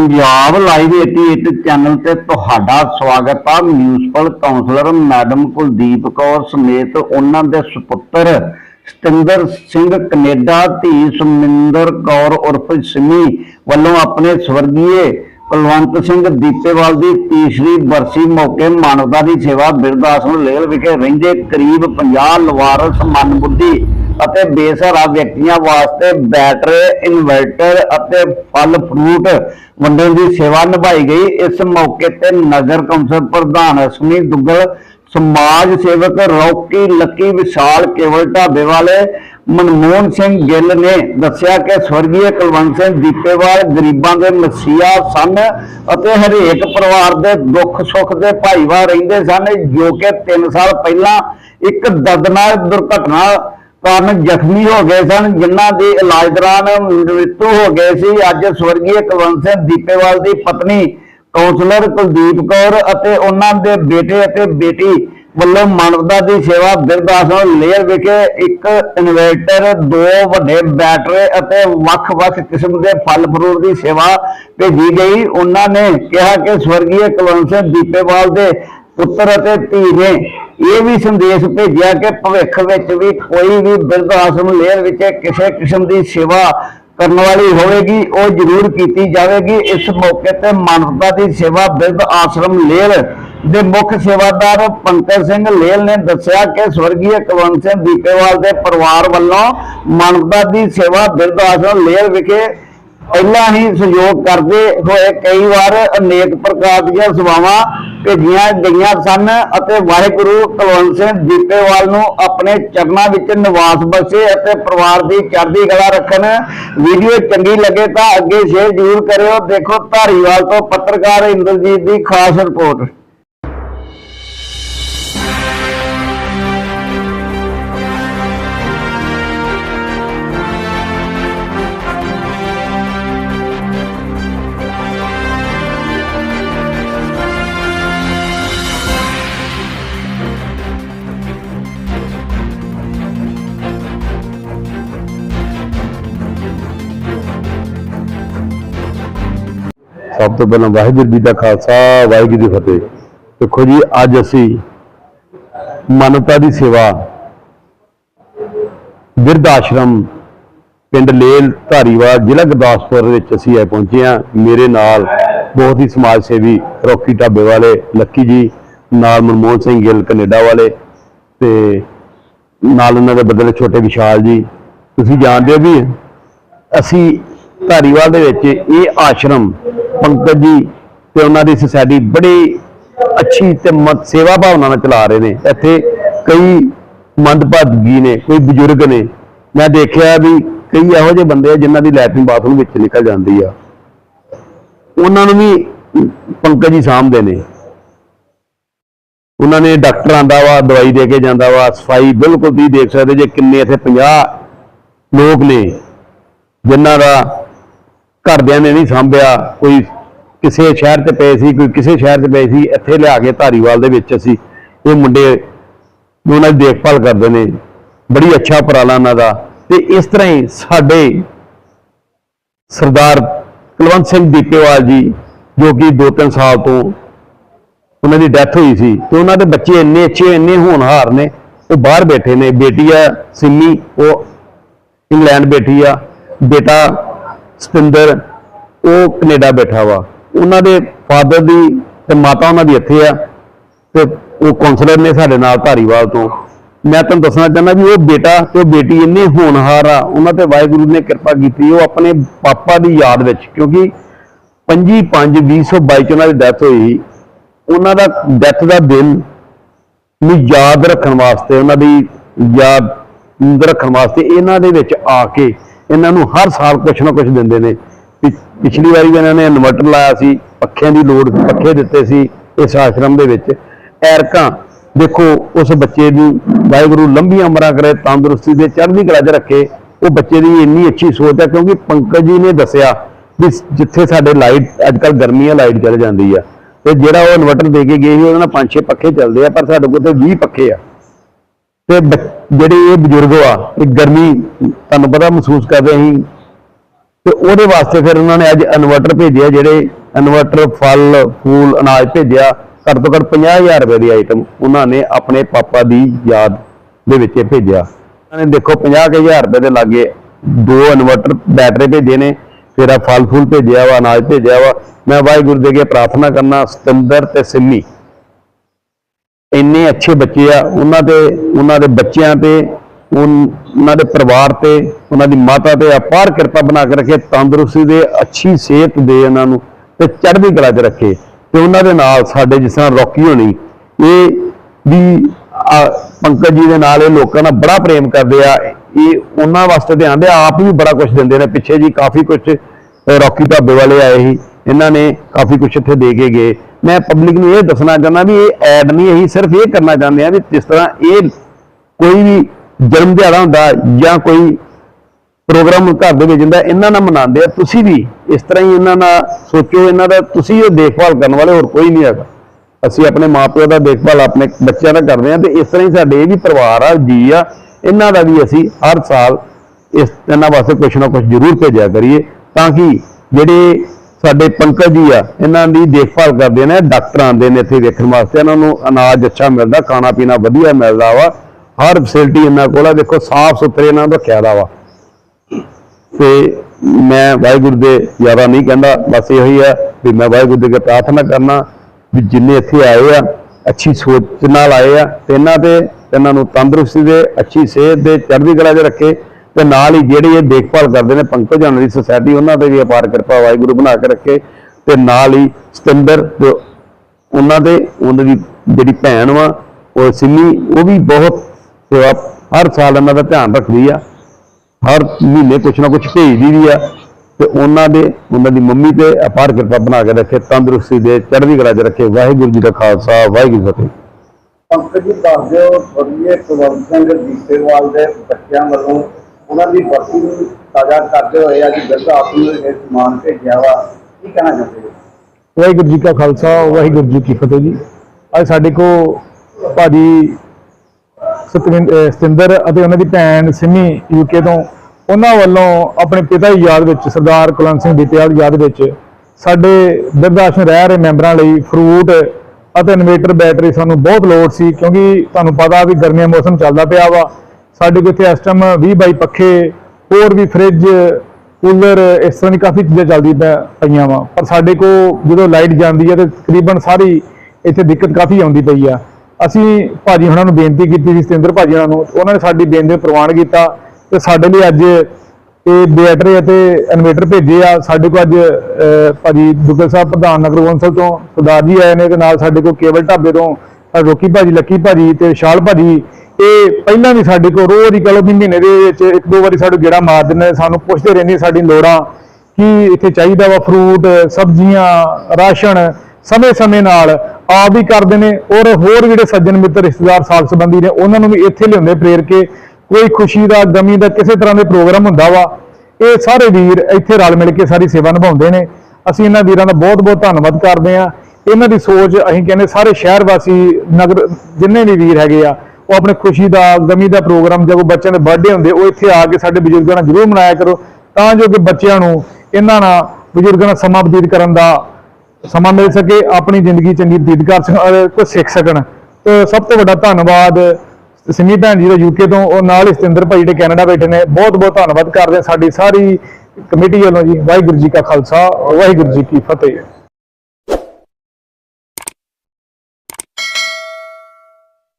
Punjab live 88 channel ਤੇ ਤੁਹਾਡਾ ਸਵਾਗਤ ਆ। Municipal councillor madam Kuldeep Kaur ਸਮੇਤ ਉਹਨਾਂ ਦੇ ਸੁਪੁੱਤਰ ਸਤਿੰਦਰ ਸਿੰਘ ਕੈਨੇਡਾ, ਧੀ ਸੁਮਿੰਦਰ ਕੌਰ ਉਰਫ ਸਿਮੀ ਵੱਲੋਂ ਆਪਣੇ ਸਵਰਗੀਏ ਕੁਲਵੰਤ ਸਿੰਘ ਦੀਪੇਵਾਲ ਦੀ ਤੀਸਰੀ ਬਰਸੀ ਮੌਕੇ ਮਾਨਵਤਾ ਦੀ ਸੇਵਾ ਬਿਰਦਾਸ ਨੂੰ ਲੇਲ ਵਿਖੇ ਰਹਿੰਦੇ ਕਰੀਬ 50 ਲਵਾਰਸ ਮਨਬੁੱਧੀ ਅਤੇ ਬੇਸਹਾਰਾ ਵਿਅਕਤੀਆਂ ਵਾਸਤੇ ਬੈਟਰੀ, ਇਨਵਰਟਰ ਅਤੇ ਫਲ ਫਰੂਟ ਵੰਡਣ ਦੀ ਸੇਵਾ ਨਿਭਾਈ ਗਈ। ਇਸ ਮੌਕੇ ਤੇ ਨਗਰ ਕੌਂਸਲ ਪ੍ਰਧਾਨ ਅਸ਼ਵਨੀ ਦੁੱਗਲ, ਸਮਾਜ ਸੇਵਕ ਰੌਕੀ ਲੱਕੀ ਵਿਸ਼ਾਲ, ਕੇਵਲ ਢਾਬੇ ਵਾਲੇ ਮਨਮੋਹਨ ਸਿੰਘ ਗਿੱਲ ਨੇ ਦੱਸਿਆ ਕਿ ਸਵਰਗੀ ਕੁਲਵੰਤ ਸਿੰਘ ਦੀਪੇਵਾਲ ਗਰੀਬਾਂ ਦੇ ਮਸੀਹਾ ਸਨ ਅਤੇ ਹਰੇਕ ਪਰਿਵਾਰ ਦੇ ਦੁੱਖ ਸੁੱਖ ਦੇ ਭਾਈਵਾਰ ਰਹਿੰਦੇ ਸਨ, ਜੋ ਕਿ 3 ਸਾਲ ਪਹਿਲਾਂ ਇੱਕ ਦਰਦਨਾਕ ਦੁਰਘਟਨਾ ਕਾਰਨ ਜ਼ਖਮੀ ਹੋ ਗਏ ਸਨ, ਜਿਨ੍ਹਾਂ ਦੀ ਇਲਾਜ ਦੌਰਾਨ ਮ੍ਰਿਤੂ ਹੋ ਗਏ ਸੀ। ਅੱਜ ਸਵਰਗੀ ਕੁਲਵੰਤ ਦੀਪੇਵਾਲ ਦੀ ਪਤਨੀ ਕਾਉਂਸਲਰ ਕੁਲਦੀਪ ਕੌਰ ਅਤੇ ਉਹਨਾਂ ਦੇ ਬੇਟੇ ਅਤੇ ਬੇਟੀ ਵੱਲੋਂ ਮਾਨਵਤਾ ਦੀ ਸੇਵਾ ਬਿਰਧ ਲੇਅਰ ਵਿਖੇ ਇੱਕ ਇਨਵੇਟਰ, ਦੋ ਵੱਡੇ ਬੈਟਰੀ ਅਤੇ ਵੱਖ-ਵੱਖ ਕਿਸਮ ਦੇ ਫਲ ਫਰੂਟ ਦੀ ਸੇਵਾ ਭੇਜੀ ਗਈ। ਉਹਨਾਂ ਨੇ ਕਿਹਾ ਕਿ ਸਵਰਗੀ ਕੁਲਵੰਤ ਸਿੰਘ ਦੀਪੇਵਾਲ ਦੇ ਪੁੱਤਰ ਅਤੇ ਧੀ ਨੇ ਇਹ ਵੀ ਸੰਦੇਸ਼ ਭੇਜਿਆ ਕਿ ਭਵਿੱਖ ਵਿੱਚ ਵੀ ਕੋਈ ਵੀ ਬਿਰਧ ਆਸ਼ਰਮ ਲੇਅਰ ਵਿੱਚ ਕਿਸੇ ਕਿਸਮ ਦੀ ਸੇਵਾ ਕਰਨ ਵਾਲੀ ਹੋਵੇਗੀ, ਉਹ ਜ਼ਰੂਰ ਕੀਤੀ ਜਾਵੇਗੀ। ਇਸ ਮੌਕੇ ਤੇ ਮਾਨਵਤਾ ਦੀ ਸੇਵਾ ਬਿਰਧ ਆਸ਼ਰਮ ਲੇਲ ਦੇ ਮੁੱਖ ਸੇਵਾਦਾਰ ਪੰਕਜ ਸਿੰਘ ਲੇਲ ਨੇ ਦੱਸਿਆ ਕਿ ਸਵਰਗੀ ਕੁਲਵੰਤ ਸਿੰਘ ਦੀਪੇਵਾਲ ਦੇ ਪਰਿਵਾਰ ਵੱਲੋਂ ਮਾਨਵਤਾ ਦੀ ਸੇਵਾ ਬਿਰਧ ਆਸ਼ਰਮ ਲੇਲ ਵਿਖੇ ਪਹਿਲਾਂ ਹੀ ਸਹਿਯੋਗ ਕਰਦੇ ਹੋਏ ਕਈ ਵਾਰ ਅਨੇਕ ਪ੍ਰਕਾਰ ਦੀਆਂ ਸੇਵਾਵਾਂ ਭੇਜੀਆਂ ਗਈਆਂ ਸਨ ਅਤੇ ਵਾਹਿਗੁਰੂ ਕੁਲਵੰਤ ਸਿੰਘ ਦੀਪੇਵਾਲ ਨੂੰ ਆਪਣੇ ਚਰਨਾਂ ਵਿੱਚ ਨਿਵਾਸ ਬਖਸ਼ੇ ਅਤੇ ਪਰਿਵਾਰ ਦੀ ਚੜ੍ਹਦੀ ਕਲਾ ਰੱਖਣ। ਵੀਡੀਓ ਚੰਗੀ ਲੱਗੇ ਤਾਂ ਅੱਗੇ ਸ਼ੇਅਰ ਜ਼ਰੂਰ ਕਰਿਓ। ਦੇਖੋ ਧਾਰੀਵਾਲ ਤੋਂ ਪੱਤਰਕਾਰ ਇੰਦਰਜੀਤ ਦੀ ਖਾਸ ਰਿਪੋਰਟ। ਸਭ ਤੋਂ ਪਹਿਲਾਂ ਵਾਹਿਗੁਰੂ ਜੀ ਦਾ ਖਾਲਸਾ, ਵਾਹਿਗੁਰੂ ਜੀ ਫਤਿਹ। ਦੇਖੋ ਜੀ, ਅੱਜ ਅਸੀਂ ਮਾਨਵਤਾ ਦੀ ਸੇਵਾ, ਬਿਰਧ ਆਸ਼ਰਮ, ਪਿੰਡ ਲੇਲ ਧਾਰੀਵਾਲ, ਜ਼ਿਲ੍ਹਾ ਗੁਰਦਾਸਪੁਰ ਵਿੱਚ ਅਸੀਂ ਆਏ ਪਹੁੰਚੇ ਹਾਂ। ਮੇਰੇ ਨਾਲ ਬਹੁਤ ਹੀ ਸਮਾਜ ਸੇਵੀ ਰੋਕੀ ਢਾਬੇ ਵਾਲੇ ਲੱਕੀ ਜੀ, ਨਾਲ ਮਨਮੋਹਨ ਸਿੰਘ ਗਿੱਲ ਕੈਨੇਡਾ ਵਾਲੇ ਤੇ ਨਾਲ ਉਹਨਾਂ ਦੇ ਬਦਲੇ ਛੋਟੇ ਵਿਸ਼ਾਲ ਜੀ। ਤੁਸੀਂ ਜਾਣਦੇ ਹੋ ਵੀ ਅਸੀਂ ਧਾਰੀਵਾਲ ਦੇ ਵਿੱਚ ਇਹ ਆਸ਼ਰਮ ਪੰਕਜ ਜੀ ਤੇ ਉਹਨਾਂ ਦੀ ਸੁਸਾਇਟੀ ਬੜੀ ਅੱਛੀ ਤੇ ਮ- ਸੇਵਾ ਭਾਵਨਾ ਨਾਲ ਚਲਾ ਰਹੇ ਨੇ। ਇੱਥੇ ਕਈ ਮੰਦਭਾਗੀ ਨੇ, ਕੋਈ ਬਜ਼ੁਰਗ ਨੇ। ਮੈਂ ਦੇਖਿਆ ਵੀ ਕਈ ਇਹੋ ਜਿਹੇ ਬੰਦੇ ਆ ਜਿਨ੍ਹਾਂ ਦੀ ਲੈਟਰਿਨ ਬਾਥਰੂਮ ਵਿੱਚ ਨਿਕਲ ਜਾਂਦੀ ਆ। ਉਹਨਾਂ ਨੂੰ ਵੀ ਪੰਕਜ ਜੀ ਸਾਂਭਦੇ ਨੇ। ਉਹਨਾਂ ਨੇ ਡਾਕਟਰ ਆਂਦਾ ਵਾ, ਦਵਾਈ ਦੇ ਕੇ ਜਾਂਦਾ ਵਾ, ਸਫ਼ਾਈ ਬਿਲਕੁਲ ਤੁਸੀਂ ਦੇਖ ਸਕਦੇ ਜੇ ਕਿੰਨੇ ਇੱਥੇ 50 ਲੋਕ ਨੇ, ਜਿਨ੍ਹਾਂ ਦਾ ਘਰਦਿਆਂ ਨੇ ਨਹੀਂ ਸਾਂਭਿਆ, ਕੋਈ ਕਿਸੇ ਸ਼ਹਿਰ 'ਚ ਪਏ ਸੀ, ਕੋਈ ਕਿਸੇ ਸ਼ਹਿਰ 'ਚ ਪਏ ਸੀ, ਇੱਥੇ ਲਿਆ ਕੇ ਧਾਰੀਵਾਲ ਦੇ ਵਿੱਚ ਅਸੀਂ, ਉਹ ਮੁੰਡੇ ਉਹਨਾਂ ਦੀ ਦੇਖਭਾਲ ਕਰਦੇ ਨੇ, ਬੜੀ ਅੱਛਾ ਉਪਰਾਲਾ ਉਹਨਾਂ ਦਾ। ਤੇ ਇਸ ਤਰ੍ਹਾਂ ਹੀ ਸਾਡੇ ਸਰਦਾਰ ਕੁਲਵੰਤ ਸਿੰਘ ਦੀਪੇਵਾਲ ਜੀ, ਜੋ ਕਿ 2-3 ਸਾਲ ਤੋਂ ਉਹਨਾਂ ਦੀ ਡੈਥ ਹੋਈ ਸੀ, ਤੇ ਉਹਨਾਂ ਦੇ ਬੱਚੇ ਇੰਨੇ ਅੱਛੇ, ਇੰਨੇ ਹੋਣਹਾਰ ਨੇ, ਉਹ ਬਾਹਰ ਬੈਠੇ ਨੇ, ਬੇਟੀ ਆ ਸਿੰਮੀ, ਉਹ ਇੰਗਲੈਂਡ ਬੈਠੀ ਆ, ਬੇਟਾ ਸਤਿੰਦਰ, ਉਹ ਕੈਨੇਡਾ ਬੈਠਾ ਵਾ। ਉਹਨਾਂ ਦੇ ਫਾਦਰ ਦੀ ਤੇ ਮਾਤਾ ਉਹਨਾਂ ਦੀ ਇੱਥੇ ਆ ਤੇ ਉਹ ਕਾਉਂਸਲਰ ਨੇ ਸਾਡੇ ਨਾਲ ਧਾਰੀਵਾਲ ਤੋਂ। ਮੈਂ ਤੁਹਾਨੂੰ ਦੱਸਣਾ ਚਾਹੁੰਦਾ ਵੀ ਉਹ ਬੇਟਾ ਤੇ ਉਹ ਬੇਟੀ ਇੰਨੇ ਹੋਣਹਾਰ ਆ, ਉਹਨਾਂ ਤੇ ਵਾਹਿਗੁਰੂ ਨੇ ਕਿਰਪਾ ਕੀਤੀ, ਉਹ ਆਪਣੇ ਪਾਪਾ ਦੀ ਯਾਦ ਵਿੱਚ, ਕਿਉਂਕਿ 25 5 2022 ਚ ਉਹਨਾਂ ਦੀ ਡੈਥ ਹੋਈ ਉਹਨਾਂ ਦਾ ਡੈਥ ਦਾ ਦਿਨ ਨੂੰ ਯਾਦ ਰੱਖਣ ਵਾਸਤੇ, ਉਹਨਾਂ ਦੀ ਯਾਦ ਰੱਖਣ ਵਾਸਤੇ ਇਹਨਾਂ ਦੇ ਵਿੱਚ ਆ ਕੇ ਇਹਨਾਂ ਨੂੰ ਹਰ ਸਾਲ ਕੁਛ ਨਾ ਕੁਛ ਦਿੰਦੇ ਨੇ। ਪਿ- ਪਿਛਲੀ ਵਾਰੀ ਵੀ ਇਹਨਾਂ ਨੇ ਇਨਵਰਟਰ ਲਾਇਆ ਸੀ, ਪੱਖਿਆਂ ਦੀ ਲੋੜ ਪੱਖੇ ਦਿੱਤੇ ਸੀ ਇਸ ਆਸ਼ਰਮ ਦੇ ਵਿੱਚ। ਐਰਕਾਂ, ਦੇਖੋ, ਉਸ ਬੱਚੇ ਦੀ ਵਾਹਿਗੁਰੂ ਲੰਬੀਆਂ ਉਮਰਾਂ ਕਰੇ, ਤੰਦਰੁਸਤੀ ਦੇ ਚੜ੍ਹਦੀ ਕਲਾ 'ਚ ਰੱਖੇ, ਉਹ ਬੱਚੇ ਦੀ ਇੰਨੀ ਅੱਛੀ ਸੋਚ ਹੈ ਕਿਉਂਕਿ ਪੰਕਜ ਜੀ ਨੇ ਦੱਸਿਆ ਵੀ ਜਿੱਥੇ ਸਾਡੇ ਲਾਈਟ ਅੱਜ ਕੱਲ ਗਰਮੀਆਂ ਲਾਈਟ ਚੱਲ ਜਾਂਦੀ ਆ। ਤੇ ਜਿਹੜਾ ਉਹ ਇਨਵਰਟਰ ਦੇ ਕੇ ਗਏ ਸੀ, ਉਹਦੇ ਨਾਲ ਪੰਜ ਛੇ ਪੱਖੇ ਚੱਲਦੇ ਆ, ਪਰ ਸਾਡੇ ਕੋਲ ਤੇ 20 ਪੱਖੇ ਆ। ਤੇ ਬ- ਜਿਹੜੇ ਇਹ ਬਜ਼ੁਰਗ ਆ, ਇਹ ਗਰਮੀ ਤੁਹਾਨੂੰ ਪਤਾ ਮਹਿਸੂਸ ਕਰਦੇ ਅਸੀਂ ਤੇ ਉਹਦੇ ਵਾਸਤੇ ਫਿਰ ਉਹਨਾਂ ਨੇ ਅੱਜ ਇਨਵਰਟਰ ਭੇਜਿਆ, ਜਿਹੜੇ ਇਨਵਰਟਰ ਫਲ, ਫੂਲ, ਅਨਾਜ ਭੇਜਿਆ, ਘੱਟ ਤੋਂ ਘੱਟ 50000 ਰੁਪਏ ਦੀ ਆਈਟਮ ਉਹਨਾਂ ਨੇ ਆਪਣੇ ਪਾਪਾ ਦੀ ਯਾਦ ਦੇ ਵਿੱਚ ਭੇਜਿਆ। ਉਹਨਾਂ ਨੇ ਦੇਖੋ 50000 ਰੁਪਏ ਦੇ ਲਾਗੇ ਦੋ ਇਨਵਰਟਰ ਬੈਟਰੀ ਭੇਜੇ ਨੇ, ਫਿਰ ਆ ਫਲ ਫੂਲ ਭੇਜਿਆ ਵਾ, ਅਨਾਜ ਭੇਜਿਆ ਵਾ। ਮੈਂ ਵਾਹਿਗੁਰੂ ਦੇ ਅੱਗੇ ਪ੍ਰਾਰਥਨਾ ਕਰਨਾ, ਸਤਿੰਦਰ ਤੇ ਸਿੰਮੀ। ਇੰਨੇ ਅੱਛੇ ਬੱਚੇ ਆ, ਉਹਨਾਂ ਦੇ ਉਹਨਾਂ ਦੇ ਬੱਚਿਆਂ ਤੇ, ਉਨ- ਉਹਨਾਂ ਦੇ ਪਰਿਵਾਰ ਤੇ, ਉਹਨਾਂ ਦੀ ਮਾਤਾ ਤੇ ਅਪਾਰ ਕਿਰਪਾ ਬਣਾ ਕੇ ਰੱਖੇ, ਤੰਦਰੁਸਤੀ ਦੇ, ਅੱਛੀ ਸਿਹਤ ਦੇ ਉਹਨਾਂ ਨੂੰ, ਤੇ ਚੜ੍ਹਦੀ ਕਲਾ 'ਚ ਰੱਖੇ। ਤੇ ਉਹਨਾਂ ਦੇ ਨਾਲ ਸਾਡੇ ਜਿਸ ਤਰ੍ਹਾਂ ਰੌਕੀ ਹੋਣੀ, ਇਹ ਵੀ ਪੰਕਜ ਜੀ ਦੇ ਨਾਲ ਇਹ ਲੋਕਾਂ ਨਾਲ ਬੜਾ ਪ੍ਰੇਮ ਕਰਦੇ ਆ। ਇਹ ਉਹਨਾਂ ਵਾਸਤੇ ਧਿਆਨ ਦੇ, ਆਪ ਵੀ ਬੜਾ ਕੁਝ ਦਿੰਦੇ ਨੇ। ਪਿੱਛੇ ਜੀ ਕਾਫੀ ਕੁਝ ਰੌਕੀ ਢਾਬੇ ਵਾਲੇ ਆਏ ਸੀ। ਇਹਨਾਂ ਨੇ ਕਾਫੀ ਕੁਝ ਇੱਥੇ ਦੇ ਕੇ ਗਏ। ਮੈਂ ਪਬਲਿਕ ਨੂੰ ਇਹ ਦੱਸਣਾ ਚਾਹੁੰਦਾ ਵੀ ਇਹ ਐਡ ਨਹੀਂ, ਅਸੀਂ ਸਿਰਫ ਇਹ ਕਰਨਾ ਚਾਹੁੰਦੇ ਆ ਵੀ ਜਿਸ ਤਰ੍ਹਾਂ ਇਹ ਕੋਈ ਵੀ ਜਨਮ ਦਿਹਾੜਾ ਹੁੰਦਾ ਜਾਂ ਕੋਈ ਪ੍ਰੋਗਰਾਮ ਘਰ ਦੇ ਵਿੱਚ ਹੁੰਦਾ, ਇਹਨਾਂ ਨਾਲ ਮਨਾਉਂਦੇ ਆ। ਤੁਸੀਂ ਵੀ ਇਸ ਤਰ੍ਹਾਂ ਹੀ ਇਹਨਾਂ ਨਾਲ ਸੋਚੋ ਇਹਨਾਂ ਦਾ ਤੁਸੀਂ ਇਹ ਦੇਖਭਾਲ ਕਰਨ ਵਾਲੇ, ਹੋਰ ਕੋਈ ਨਹੀਂ ਹੈਗਾ। ਅਸੀਂ ਆਪਣੇ ਮਾਪਿਆਂ ਦਾ ਦੇਖਭਾਲ ਆਪਣੇ ਬੱਚਿਆਂ ਦਾ ਕਰਦੇ ਆ ਤੇ ਇਸ ਤਰ੍ਹਾਂ ਹੀ ਸਾਡੇ ਇਹ ਵੀ ਪਰਿਵਾਰ ਆ, ਜੀ ਆ, ਇਹਨਾਂ ਦਾ ਵੀ ਅਸੀਂ ਹਰ ਸਾਲ ਇਸ ਇਹਨਾਂ ਵਾਸਤੇ ਕੁਝ ਨਾ ਕੁਝ ਜ਼ਰੂਰ ਭੇਜਿਆ ਕਰੀਏ ਤਾਂ ਕਿ ਜਿਹੜੇ ਸਾਡੇ ਪੰਕਜ ਜੀ ਆ, ਇਹਨਾਂ ਦੀ ਦੇਖਭਾਲ ਕਰਦੇ ਨੇ, ਡਾਕਟਰ ਆਉਂਦੇ ਨੇ ਇੱਥੇ ਵੇਖਣ ਵਾਸਤੇ। ਇਹਨਾਂ ਨੂੰ ਅਨਾਜ ਅੱਛਾ ਮਿਲਦਾ, ਖਾਣਾ ਪੀਣਾ ਵਧੀਆ ਮਿਲਦਾ ਵਾ। ਹਰ ਫੈਸਿਲਿਟੀ ਇਹਨਾਂ ਕੋਲ ਆ, ਦੇਖੋ ਸਾਫ਼ ਸੁਥਰੇ ਇਹਨਾਂ ਨੂੰ ਰੱਖਿਆ ਦਾ ਵਾ। ਤੇ ਮੈਂ ਵਾਹਿਗੁਰੂ ਦੇ ਜ਼ਿਆਦਾ ਨਹੀਂ ਕਹਿੰਦਾ, ਬਸ ਇਹੋ ਹੀ ਆ ਵੀ ਮੈਂ ਵਾਹਿਗੁਰੂ ਦੇ ਅੱਗੇ ਪ੍ਰਾਰਥਨਾ ਕਰਨਾ ਵੀ ਜਿੰਨੇ ਇੱਥੇ ਆਏ ਆ, ਅੱਛੀ ਸੋਚ ਨਾਲ ਆਏ ਆ, ਤੇ ਇਹਨਾਂ ਤੇ ਇਹਨਾਂ ਨੂੰ ਤੰਦਰੁਸਤੀ ਦੇ, ਅੱਛੀ ਸਿਹਤ ਦੇ ਚੜ੍ਹਦੀ ਕਲਾ 'ਚ ਰੱਖੇ। ਤੇ ਨਾਲ ਹੀ ਜਿਹੜੇ ਇਹ ਦੇਖਭਾਲ ਕਰਦੇ ਨੇ ਪੰਕਜ ਉਹਨਾਂ ਦੀ ਸੁਸਾਇਟੀ ਉਹਨਾਂ ਤੇ ਵੀ ਅਪਾਰ ਕਿਰਪਾ ਵਾਹਿਗੁਰੂ ਬਣਾ ਕੇ ਰੱਖੇ ਤੇ ਨਾਲ ਹੀ ਸਤਿੰਦਰ ਤੇ ਉਹਨਾਂ ਦੇ, ਉਹਨਾਂ ਦੀ ਜਿਹੜੀ ਭੈਣ ਵਾ, ਉਹ ਸਿੰਮੀ, ਉਹ ਵੀ ਬਹੁਤ ਸੇਵਾ, ਹਰ ਸਾਲ ਇਹਨਾਂ ਦਾ ਧਿਆਨ ਰੱਖਦੀ ਆ, ਹਰ ਮਹੀਨੇ ਕੁਛ ਨਾ ਕੁਛ ਭੇਜਦੀ ਵੀ ਆ ਤੇ ਉਹਨਾਂ ਦੇ, ਉਹਨਾਂ ਦੀ ਮੰਮੀ ਤੇ ਅਪਾਰ ਕਿਰਪਾ ਬਣਾ ਕੇ ਰੱਖੇ, ਤੰਦਰੁਸਤੀ ਦੇ ਚੜ੍ਹਦੀ ਕਲਾ 'ਚ ਰੱਖੇ, ਵਾਹਿਗੁਰੂ ਜੀ ਦਾ ਖਾਲਸਾ, ਵਾਹਿਗੁਰੂ ਜੀ ਫਤਿਹ। ਪੰਕਜ ਜੀ, ਦੱਸ ਦਿਓ ਸਵਰਗੀ ਕੁਲਵੰਤ ਸਿੰਘ ਦੀਪੇਵਾਲ ਦੇ ਬੱਚਿਆਂ ਵੱਲੋਂ ਉਹਨਾਂ ਦੀ ਬਰਸੀ ਨੂੰ ਤਾਜ਼ਾ ਕਰਦੇ ਹੋਏ ਅੱਜ ਬਿਰਧ ਆਪ ਨੂੰ ਸਮਾਨ ਭੇਜਿਆ ਵਾ, ਕੀ ਕਹਿਣਾ ਚਾਹੁੰਦੇ ਹੋ? ਵਾਹਿਗੁਰੂ ਜੀ ਕਾ ਖਾਲਸਾ, ਵਾਹਿਗੁਰੂ ਜੀ ਕੀ ਫਤਿਹ ਜੀ। ਅੱਜ ਸਾਡੇ ਕੋ ਭਾਜੀ ਸਤਿੰਦਰ ਅਤੇ ਉਹਨਾਂ ਦੀ ਭੈਣ ਸਿੰਮੀ ਯੂਕੇ ਤੋਂ, ਉਹਨਾਂ ਵੱਲੋਂ ਆਪਣੇ ਪਿਤਾ ਦੀ ਯਾਦ ਵਿੱਚ, ਸਰਦਾਰ ਕੁਲਵੰਤ ਸਿੰਘ ਦੀਪਿਆਲ ਦੀ ਯਾਦ ਵਿੱਚ ਸਾਡੇ ਬਿਰਧ ਰਹਿ ਰਹੇ ਮੈਂਬਰਾਂ ਲਈ ਫਰੂਟ ਅਤੇ ਇਨਵੇਟਰ ਬੈਟਰੀ ਸਾਨੂੰ ਬਹੁਤ ਲੋੜ ਸੀ, ਕਿਉਂਕਿ ਤੁਹਾਨੂੰ ਪਤਾ ਵੀ ਗਰਮੀਆਂ ਮੌਸਮ ਚੱਲਦਾ ਪਿਆ ਵਾ। ਸਾਡੇ ਕੋਲ ਇੱਥੇ ਇਸ ਟਾਈਮ 20 ਬਾਈ ਪੱਖੇ ਹੋਰ ਵੀ ਫ੍ਰਿਜ ਕੂਲਰ ਇਸ ਤਰ੍ਹਾਂ ਦੀ ਕਾਫੀ ਚੀਜ਼ਾਂ ਚੱਲਦੀ ਪਈਆਂ ਵਾ। ਪਰ ਸਾਡੇ ਕੋਲ ਜਦੋਂ ਲਾਈਟ ਜਾਂਦੀ ਹੈ ਤੇ ਤਕਰੀਬਨ ਸਾਰੀ ਇੱਥੇ ਦਿੱਕਤ ਕਾਫੀ ਆਉਂਦੀ ਪਈ ਆ। ਅਸੀਂ ਭਾਜੀ ਹੁਣਾਂ ਨੂੰ ਬੇਨਤੀ ਕੀਤੀ ਸੀ ਸਤਿੰਦਰ ਭਾਜੀ ਹੁਣਾਂ ਨੂੰ ਉਹਨਾਂ ਨੇ ਸਾਡੀ ਬੇਨਤੀ ਨੂੰ ਪ੍ਰਵਾਨ ਕੀਤਾ ਤੇ ਸਾਡੇ ਲਈ ਅੱਜ ਇਹ ਬੈਟਰੀ ਅਤੇ ਇਨਵੇਟਰ ਭੇਜੇ ਆ। ਸਾਡੇ ਕੋਲ ਅੱਜ ਅਹ, ਭਾਜੀ ਦੁੱਗਲ ਸਾਹਿਬ ਪ੍ਰਧਾਨ ਨਗਰ ਕੌਂਸਲ ਤੋਂ ਸਰਦਾਰ ਜੀ ਆਏ ਨੇ ਤੇ ਨਾਲ ਸਾਡੇ ਕੋਲ ਕੇਬਲ ਢਾਬੇ ਤੋਂ ਸਾਡੇ ਰੋਕੀ ਭਾਜੀ ਲੱਕੀ ਭਾਜੀ ਤੇ ਵਿਸ਼ਾਲ ਭਾਜੀ ਇਹ ਪਹਿਲਾਂ ਵੀ ਸਾਡੇ ਕੋਲ ਰੋਜ਼ ਹੀ ਕਲੋ ਮਹੀਨੇ ਦੇ ਵਿੱਚ ਇੱਕ ਦੋ ਵਾਰੀ ਸਾਡੇ ਗੇੜਾ ਮਾਰ ਦਿੰਦੇ ਸਾਨੂੰ ਪੁੱਛਦੇ ਰਹਿੰਦੇ ਸਾਡੀ ਲੋੜਾਂ ਕਿ ਇੱਥੇ ਚਾਹੀਦਾ ਵਾ ਫਰੂਟ ਸਬਜ਼ੀਆਂ, ਰਾਸ਼ਨ, ਸਮੇਂ-ਸਮੇਂ ਨਾਲ ਆਪ ਵੀ ਕਰਦੇ ਨੇ ਔਰ ਹੋਰ ਜਿਹੜੇ ਸੱਜਣ ਮਿੱਤਰ, ਰਿਸ਼ਤੇਦਾਰ ਸਾਲ ਸੰਬੰਧੀ ਨੇ, ਉਹਨਾਂ ਨੂੰ ਵੀ ਇੱਥੇ ਲਿਆਉਂਦੇ ਪ੍ਰੇਰ ਕੇ ਕੋਈ ਖੁਸ਼ੀ ਦਾ, ਗਮੀ ਦਾ ਕਿਸੇ ਤਰ੍ਹਾਂ ਦੇ ਪ੍ਰੋਗਰਾਮ ਹੁੰਦਾ ਵਾ, ਇਹ ਸਾਰੇ ਵੀਰ ਇੱਥੇ ਰਲ ਮਿਲ ਕੇ ਸਾਰੀ ਸੇਵਾ ਨਿਭਾਉਂਦੇ ਨੇ। ਅਸੀਂ ਇਹਨਾਂ ਵੀਰਾਂ ਦਾ ਬਹੁਤ-ਬਹੁਤ ਧੰਨਵਾਦ ਕਰਦੇ ਆ ਇਹਨਾਂ ਦੀ ਸੋਚ ਅਸੀਂ ਕਹਿੰਦੇ ਸਾਰੇ ਸ਼ਹਿਰ ਵਾਸੀ, ਨਗਰ, ਜਿੰਨੇ ਵੀ ਵੀਰ ਹੈਗੇ ਆ ਉਹ ਆਪਣੇ ਖੁਸ਼ੀ ਦਾ, ਗਮੀ ਦਾ ਪ੍ਰੋਗਰਾਮ ਜਦੋਂ ਬੱਚਿਆਂ ਦੇ ਬਰਥਡੇ ਹੁੰਦੇ, ਉਹ ਇੱਥੇ ਆ ਕੇ ਸਾਡੇ ਬਜ਼ੁਰਗਾਂ ਨਾਲ ਜ਼ਰੂਰ ਮਨਾਇਆ ਕਰੋ। ਤਾਂ ਜੋ ਕਿ ਬੱਚਿਆਂ ਨੂੰ ਇਹਨਾਂ ਨਾਲ ਬਜ਼ੁਰਗਾਂ ਨਾਲ ਸਮਾਂ ਬਤੀਤ ਕਰਨ ਦਾ ਸਮਾਂ ਮਿਲ ਸਕੇ, ਆਪਣੀ ਜ਼ਿੰਦਗੀ ਚੰਗੀ ਬਤੀਤ ਕਰ ਸਕਣ ਔਰ ਕੁਝ ਸਿੱਖ ਸਕਣ। ਤੇ ਸਭ ਤੋਂ ਵੱਡਾ ਧੰਨਵਾਦ ਸਿੰਮੀ ਭੈਣ ਜੀ ਦਾ ਯੂਕੇ ਤੋਂ ਔਰ ਨਾਲ ਹੀ ਸਤਿੰਦਰ ਭਾਈ ਜਿਹੜੇ ਕੈਨੇਡਾ ਬੈਠੇ ਨੇ ਬਹੁਤ ਬਹੁਤ ਧੰਨਵਾਦ ਕਰਦੇ ਸਾਡੀ ਸਾਰੀ ਕਮੇਟੀ ਵੱਲੋਂ ਜੀ। ਵਾਹਿਗੁਰੂ ਜੀ ਕਾ ਖਾਲਸਾ, ਵਾਹਿਗੁਰੂ ਜੀ ਕੀ ਫਤਿਹ।